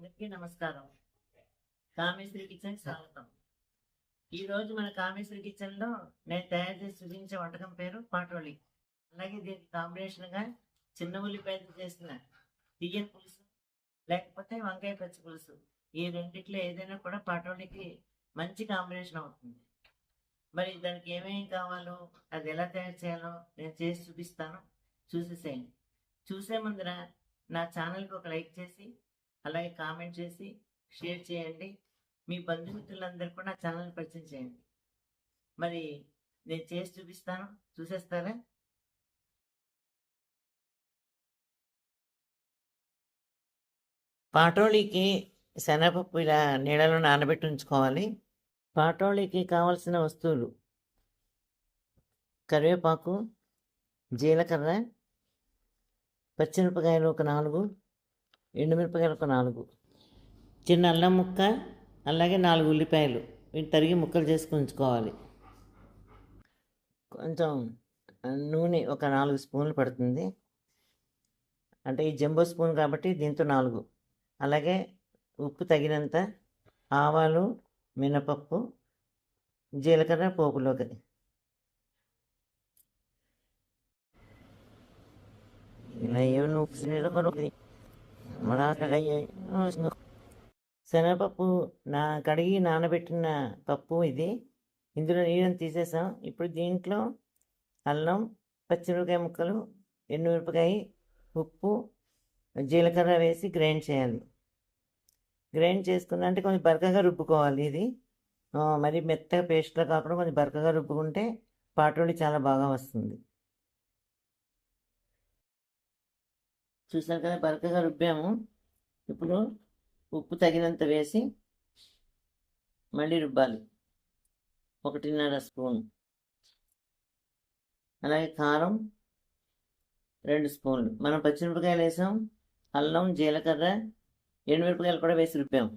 అందరికీ నమస్కారం. కామేశ్వరి కిచెన్ స్వాగతం. ఈ రోజు మన కామేశ్వరి కిచెన్లో నేను తయారు చేసి చూపించే వంటకం పేరు పాటోళి అలాగే దీనికి కాంబినేషన్గా చిన్న ఉల్లిపాయలు చేసిన బియ్యం పులుసు లేకపోతే వంకాయ పచ్చి పులుసు. ఈ రెండిట్లో ఏదైనా కూడా పాటోళికి మంచి కాంబినేషన్ అవుతుంది. మరి దానికి ఏమేమి కావాలో అది ఎలా తయారు చేయాలో నేను చేసి చూపిస్తాను. చూసేసేయండి. చూసే ముందర నా ఛానల్కి ఒక లైక్ చేసి అలాగే కామెంట్ చేసి షేర్ చేయండి. మీ బంధుమిత్రులందరూ కూడా నా ఛానల్ పరిచయం చేయండి. మరి నేను చేసి చూపిస్తాను. చూసేస్తారా? పాటోళీకి శనగపప్పు ఇలా నీళ్ళలో నానబెట్టి ఉంచుకోవాలి. పాటోళీకి కావలసిన వస్తువులు. కరివేపాకు జీలకర్ర పచ్చిమిరపకాయలు ఒక నాలుగు. ఎండుమిరపకాయలు ఒక నాలుగు. చిన్న అల్లం ముక్క అలాగే నాలుగు ఉల్లిపాయలు. వీటిని తరిగి ముక్కలు చేసుకుని ఉంచుకోవాలి. కొంచెం నూనె ఒక నాలుగు స్పూన్లు పడుతుంది. అంటే ఈ జంబో స్పూన్ కాబట్టి దీంతో నాలుగు. అలాగే ఉప్పు తగినంత ఆవాలు మినపప్పు జీలకర్ర పోపులోకి ఇలా ఏమైనా ఉప్పు జీలకర్ర శనగపప్పు నా కడిగి నానబెట్టిన పప్పు ఇది. ఇందులో నీళ్ళని తీసేసాం. ఇప్పుడు దీంట్లో అల్లం పచ్చిమిరపకాయ ముక్కలు ఎండుమిరపకాయ ఉప్పు జీలకర్ర వేసి గ్రైండ్ చేయాలి. గ్రైండ్ చేసుకున్న అంటే కొంచెం బరకగా రుబ్బుకోవాలి ఇది. మరి మెత్తగా పేస్ట్లో కాకుండా కొంచెం బరకగా రుబ్బుకుంటే పాటోడి చాలా బాగా వస్తుంది. చూసారు కదా బరకగా రుబ్బాము. ఇప్పుడు ఉప్పు తగినంత వేసి మళ్ళీ రుబ్బాలి. ఒకటిన్నర స్పూన్. అలాగే కారం రెండు స్పూన్లు. మనం పచ్చిమిరపకాయలు వేసాం అల్లం జీలకర్ర ఎండుమిరపకాయలు కూడా వేసి రుబ్బాము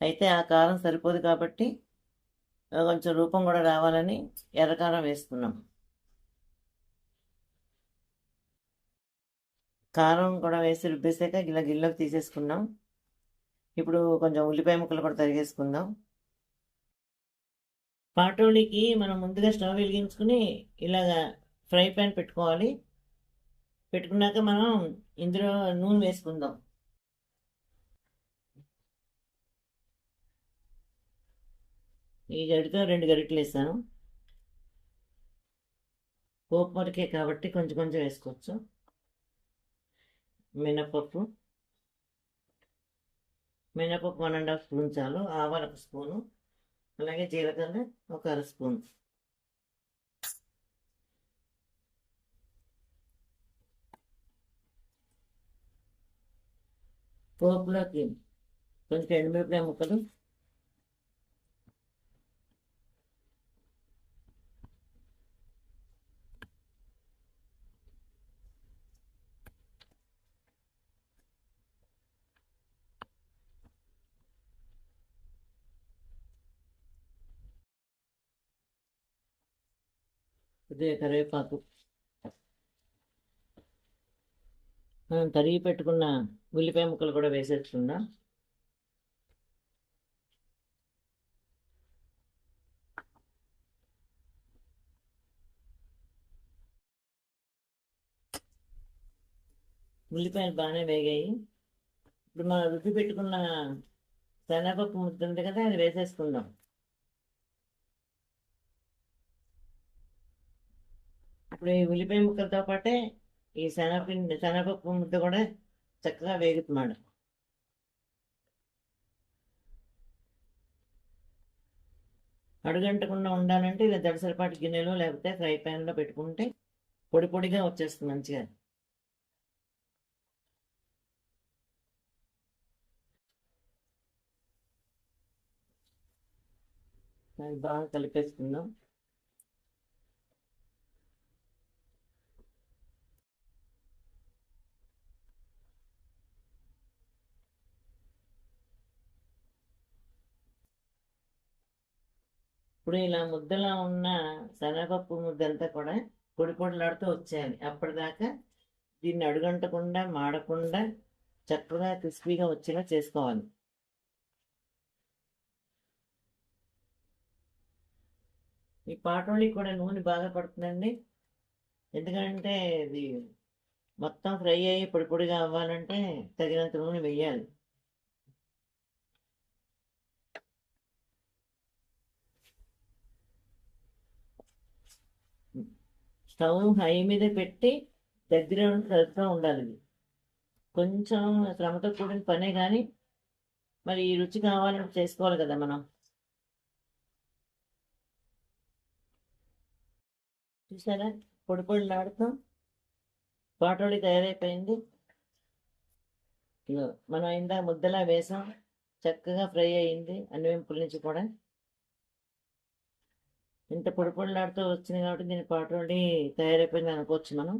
అయితే ఆ కారం సరిపోదు కాబట్టి కొంచెం రూపం కూడా రావాలని ఎర్రకారం వేసుకున్నాం. కారం కూడా వేసి రుబ్బేసాక ఇలా గిన్నెలోకి తీసేసుకున్నాం. ఇప్పుడు కొంచెం ఉల్లిపాయ ముక్కలు కూడా తరిగేసుకుందాం. పాటోళికి మనం ముందుగా స్టవ్ వెలిగించుకుని ఇలాగా ఫ్రై ప్యాన్ పెట్టుకోవాలి. పెట్టుకున్నాక మనం ఇందులో నూనె వేసుకుందాం. ఈ గడితో రెండు గరిటెలు వేసాను. పోపు వరకే కాబట్టి కొంచెం కొంచెం వేసుకోవచ్చు. మినపప్పు మినపప్పు వన్ అండ్ హాఫ్ స్పూన్ చాలు ఆవాలు ఒక స్పూను అలాగే జీలకర్ర ఒక అర స్పూన్. పోపులోకి కొంచెం ఎండుమిరపకాయ ముక్కలు కొద్దిగా కరివేపాకు. మనం తరిగి పెట్టుకున్న ఉల్లిపాయ ముక్కలు కూడా వేసేసుకుందాం. ఉల్లిపాయలు బాగానే వేగాయి. ఇప్పుడు మనం రుబ్బి పెట్టుకున్న శనగపప్పు ముద్ద ఉంది కదా అది వేసేసుకుందాం. ఇప్పుడు ఈ ఉల్లిపాయ ముక్కలతో పాటే ఈ శనగపిండి శనగపప్పు ముద్ద కూడా చక్కగా వేగుతున్నాడు. అడుగంటకుండా ఉండాలంటే ఇలా దడసరిపాటి గిన్నెలో లేకపోతే ఫ్రై ప్యాన్లో పెట్టుకుంటే పొడి పొడిగా వచ్చేస్తుంది మంచిగా. బాగా కలిపేసుకుందాం. ఇప్పుడు ఇలా ముద్దలా ఉన్న శనగపప్పు ముద్దంతా కూడా పొడి పొడిలాడుతూ వచ్చేయాలి. అప్పటిదాకా దీన్ని అడుగంటకుండా మాడకుండా చక్కగా క్రిస్పీగా వచ్చేలా చేసుకోవాలి. ఈ పాటోళి కూడా నూనె బాగా పడుతుందండి. ఎందుకంటే ఇది మొత్తం ఫ్రై అయ్యి పొడి పొడిగా అవ్వాలంటే తగినంత నూనె వేయాలి. స్టవ్ హై మీద పెట్టి దగ్గర ఉండి కలుపుతూ ఉండాలి కొంచెం శ్రమతో కూడిన పనే కానీ మరి ఈ రుచి కావాలంటే చేసుకోవాలి కదా మనం. చూసారా? పొడి పొడిలాడుతూ పాటోడి తయారైపోయింది. మనం ఇందాక ముద్దలా వేసాం. చక్కగా ఫ్రై అయ్యింది అన్ని వెంపుల నుంచి కూడా. ఇంత పొడి పొడిలాడుతూ వచ్చింది కాబట్టి దీని పాటోడి తయారైపోయింది అనుకోవచ్చు మనం.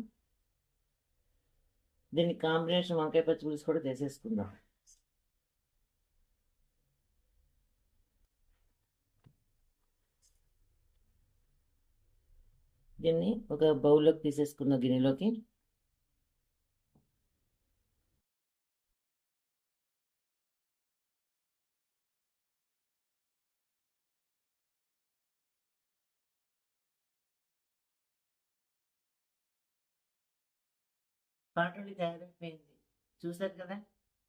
దీని కాంబినేషన్ వంకాయ పచ్చి పులుసు కూడా చేసేసుకుందాం. దీన్ని ఒక బౌల్లోకి తీసేసుకుందాం గిన్నెలోకి. పాటోడి తయారైపోయింది. చూశారు కదా?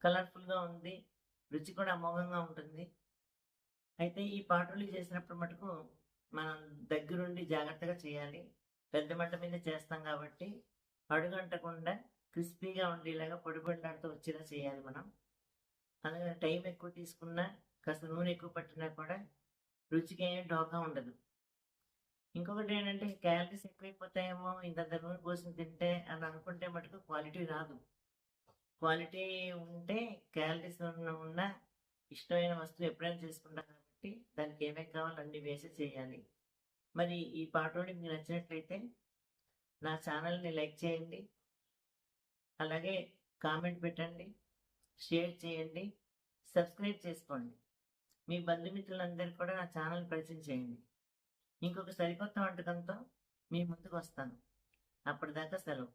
కలర్ఫుల్గా ఉంది రుచి కూడా అమోఘంగా ఉంటుంది. అయితే ఈ పాటలు చేసినప్పుడు మటుకు మనం దగ్గరుండి జాగ్రత్తగా చేయాలి. పెద్ద మంట మీద చేస్తాం కాబట్టి అడుగంటకుండా క్రిస్పీగా ఉండేలాగా పొడి పొడిలాడుతూ వచ్చేలా చేయాలి మనం. అలాగే టైం ఎక్కువ తీసుకున్నా కాస్త నూనె ఎక్కువ పట్టినా కూడా రుచికి ఏం డోకా ఉండదు. ఇంకొకటి ఏంటంటే క్యాలరీస్ ఎక్కువైపోతాయేమో ఇంత నూనె కోసం తింటే అని అనుకుంటే మటుకు క్వాలిటీ రాదు. క్వాలిటీ ఉంటే క్యాలరీస్ ఉన్న ఉన్న ఇష్టమైన వస్తువు ఎప్పుడైనా చేసుకుంటాం కాబట్టి దానికి ఏమేమి కావాలో అన్ని వేసి చేయాలి. మరి ఈ పాటోడి మీకు నచ్చినట్లయితే నా ఛానల్ని లైక్ చేయండి. అలాగే కామెంట్ పెట్టండి షేర్ చేయండి సబ్స్క్రైబ్ చేసుకోండి. మీ బంధుమిత్రులందరూ కూడా నా ఛానల్ పరిచయం చేయండి. ఇంకొక సరికొత్త వంటకంతో మీ ముందుకు వస్తాను అప్పటిదాకా సెలవు.